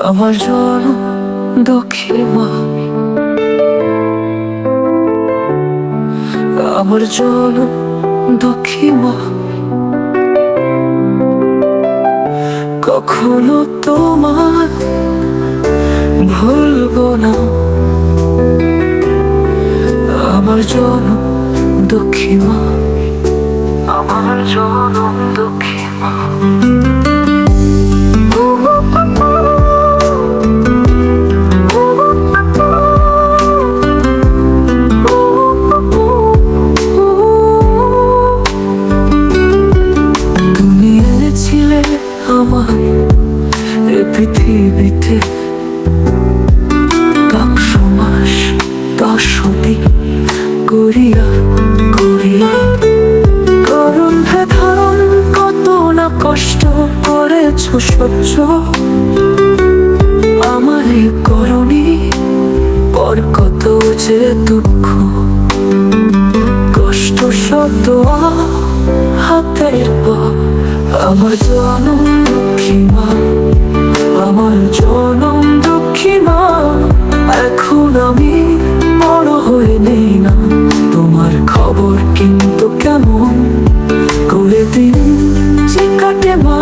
আমার জন দক্ষিণ মা। আমার জন দক্ষিণ মা। কখনো তোমার ভুলব না। আমার জন দক্ষিণ মা। আমার জন আমার এ পৃথিবীতে একশো মাস দশটি করিয়া করিয়া। করুণ ধারণ, কত না কষ্ট করেছ সহ্য। আমার এই করণী, পর কত যে দুঃখ। কষ্ট শব্দ হাতের পর আমার জনম কেমন করে দিন যে কাটে মা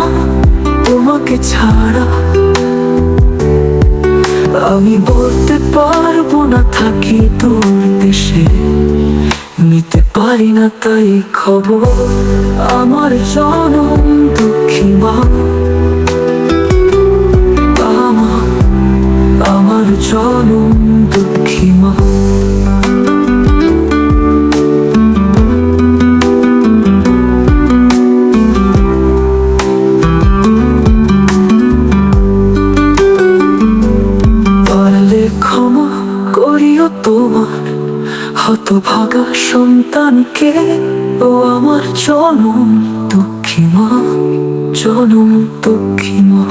তোমাকে ছাড়া? আমি বলতে পারব না, থাকি তোর দেশে। নিতে পারি না তাই খবর। আমার জনম দুঃখী মা। তোমার হতভাগা সন্তানকে ও আমার জনম দুঃখী মা জনম দুঃখী মা।